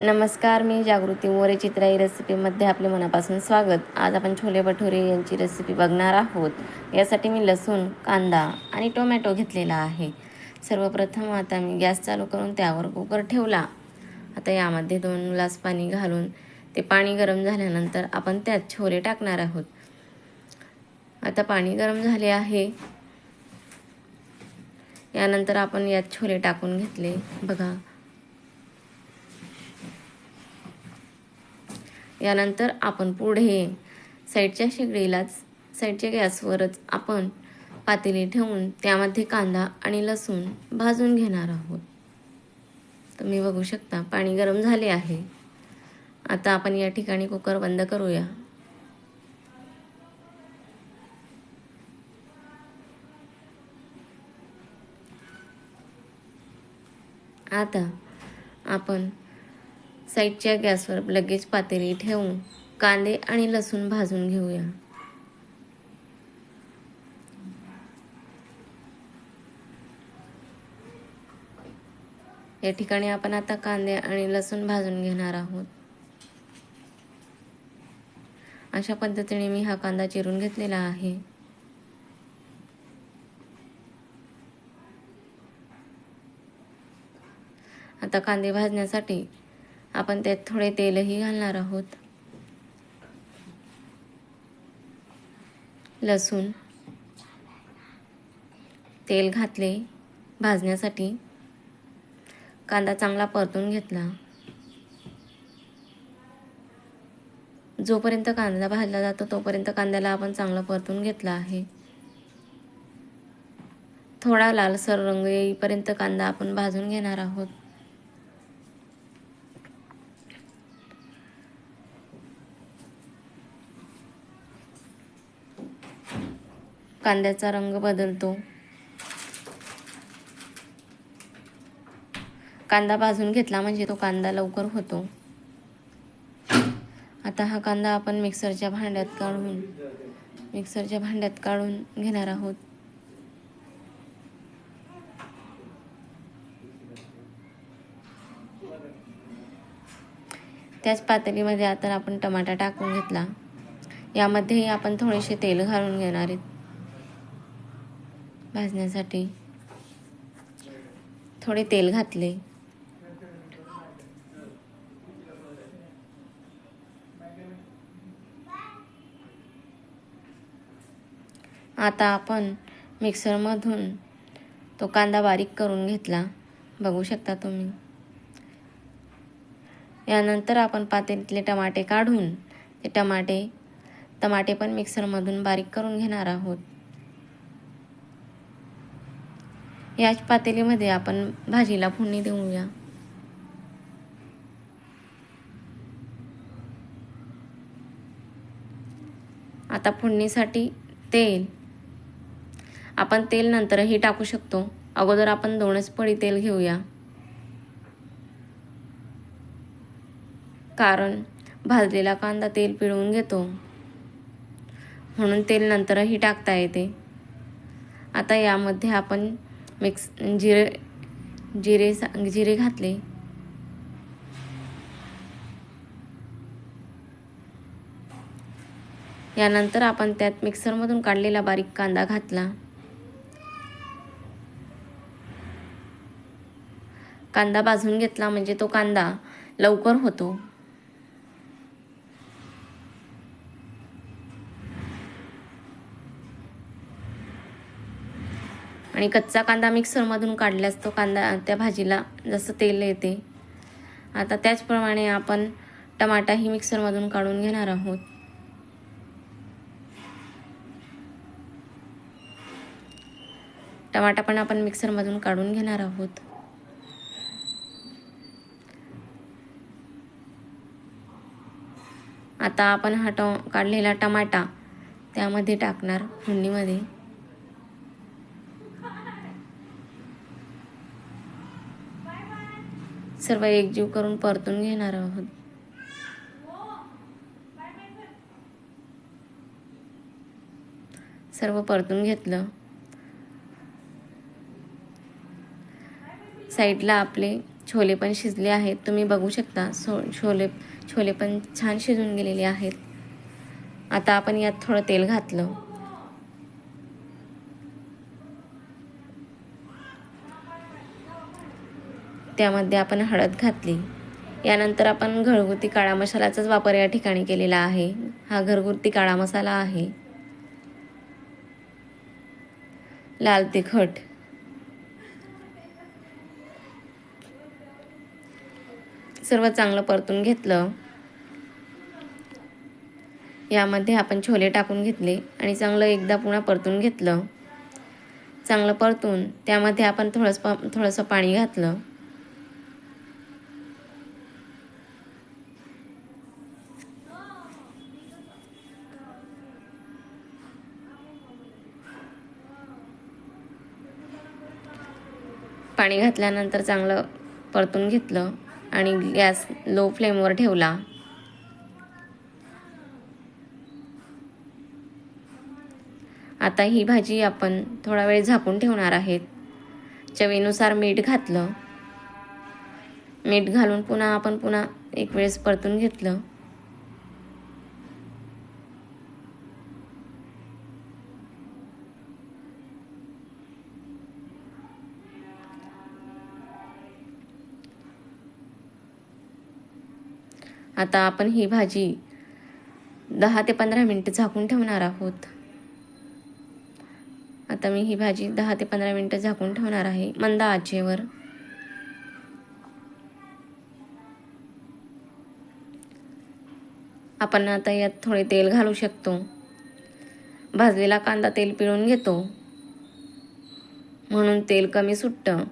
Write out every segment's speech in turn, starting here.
नमस्कार मी जागृती मोरे चित्राई रेसिपीमध्ये आपले मनापासून स्वागत. आज आपण छोले भटुरे यांची रेसिपी बघणार आहोत. यासाठी मी लसूण कांदा आणि टोमॅटो घेतलेला आहे. सर्वप्रथम आता मी गॅस चालू करून त्यावर कुकर ठेवला. आता यामध्ये दोन ग्लास पाणी घालून ते पाणी गरम झाल्यानंतर आपण त्यात छोले टाकणार आहोत. आता पाणी गरम झाले आहे. यानंतर आपण यात छोले टाकून घेतले. बघा यानंतर आपण पुढे साईडच्या शेगडीलाच साईडच्या गॅसवरच आपण पातेली ठेवून त्यामध्ये कांदा आणि लसूण भाजून घेणार आहोत. तुम्ही बघू शकता पाणी गरम झाले आहे. आता आपण या ठिकाणी कुकर बंद करूया. आता आपण साईडच्या गॅसवर लगेच पातेली ठेवून कांदे आणि लसूण भाजून घेऊया. या ठिकाणी आपण आता कांदे आणि लसूण भाजून घेणार आहोत. अशा पद्धतीने मी हा कांदा चिरून घेतलेला आहे. आता कांदे भाजण्यासाठी आपण त्यात थोडे तेलही घालणार आहोत. लसूण. तेल घातले भाजण्यासाठी. कांदा चांगला परतून घेतला. जोपर्यंत कांदा भाजला जातो तोपर्यंत कांद्याला आपण चांगला परतून घेतला आहे. थोडा लालसर रंग येईपर्यंत कांदा आपण भाजून घेणार आहोत. कांद्याचा रंग बदलतो. कांदा भाजून घेतला म्हणजे तो कांदा लवकर होतो. आता हा कांदा आपण मिक्सरच्या भांड्यात काढून मिक्सरच्या भांड्यात काढून घेणार आहोत. त्याच पातळीमध्ये आता आपण टमाटा टाकून घेतला. यामध्येही आपण थोडेसे तेल घालून घेणार आहेत. भाजण्यासाठी थोडे तेल घातले. आता आपण मिक्सरमधून तो कांदा बारीक करून घेतला. बघू शकता तुम्ही. यानंतर आपण पातेलीतले टमाटे काढून ते टमाटे टमाटे पण मिक्सरमधून बारीक करून घेणार आहोत. याच पातेलीमध्ये आपण भाजीला फोडणी देऊया. आता फोडणीसाठी तेल. आपण तेल नंतरही टाकू शकतो. अगोदर आपण दोनच पळी तेल घेऊया. कारण भाजलेला कांदा तेल पिळून घेतो. म्हणून तेल नंतरही टाकता येते. आता यामध्ये आपण मिक्स जिरे जिरे जिरे घातले. यानंतर आपण त्यात मिक्सरमधून काढलेला बारीक कांदा घातला. कांदा भाजून घेतला म्हणजे तो कांदा लवकर होतो. आणि कच्चा कांदा मिक्सरमधून काढल्यास तो कांदा त्या भाजीला जसं तेल येते. आता त्याचप्रमाणे आपण टमाटाही मिक्सरमधून काढून घेणार आहोत. टमाटा पण आपण मिक्सरमधून काढून घेणार आहोत. आता आपण हा ट काढलेला टमाटा त्यामध्ये टाकणार फोडणीमध्ये. सर्व एकजीव करून परतून घेणार आहोत. सर्व परतून घेतलं. साईडला आपले छोले पण शिजले आहेत. तुम्ही बघू शकता सो छोले छोले पण छान शिजून गेलेले आहेत. आता आपण यात थोडं तेल घातलं. त्यामध्ये आपण हळद घातली. यानंतर आपण घरगुती काळा मसाल्याचाच वापर या ठिकाणी केलेला आहे. हा घरगुती काळा मसाला आहे. लाल तिखट. सर्व चांगलं परतून घेतलं. यामध्ये आपण छोले टाकून घेतले आणि चांगलं एकदा पुन्हा परतून घेतलं. चांगलं परतून त्यामध्ये आपण थोडंसं थोडंसं पाणी घातलं. पाणी घातल्यानंतर चांगलं परतून घेतलं आणि गॅस लो फ्लेमवर ठेवला. आता ही भाजी आपण थोडा वेळ झाकून ठेवणार आहेत. चवीनुसार मीठ घातलं. मीठ घालून पुन्हा आपण पुन्हा एक वेळेस परतून घेतलं. आता आपण ही भाजी दहा ते पंधरा मिनटं झाकून ठेवणार आहोत. आता मी ही भाजी दहा ते पंधरा मिनटं झाकून ठेवणार आहे मंद आचेवर. आपण आता यात थोडे तेल घालू शकतो. भाजलेला कांदा तेल पिळून घेतो. म्हणून तेल कमी सुटतं.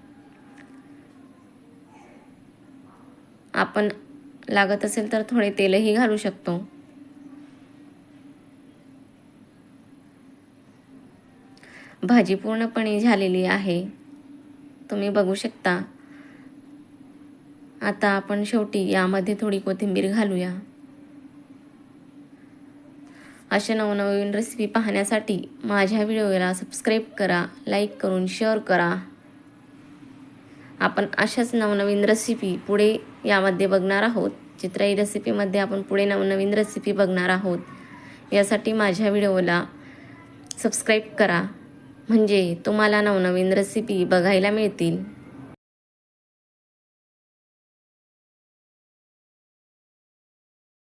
आपण लागत असेल तर थोडे तेलही घालू शकतो. भाजी पूर्णपणे झालेली आहे. तुम्ही बघू शकता. आता आपण शेवटी यामध्ये थोडी कोथिंबीर घालूया. अशा नवनवीन रेसिपी पाहण्यासाठी माझ्या व्हिडिओला सबस्क्राईब करा लाईक करून शेअर करा. आपण अशाच नवनवीन रेसिपी पुढे यामध्ये बघणार आहोत. चित्राई रेसिपीमध्ये आपण पुढे नवनवीन रेसिपी बघणार आहोत. यासाठी माझ्या व्हिडिओला सबस्क्राईब करा. म्हणजे तुम्हाला नवनवीन रेसिपी बघायला मिळतील.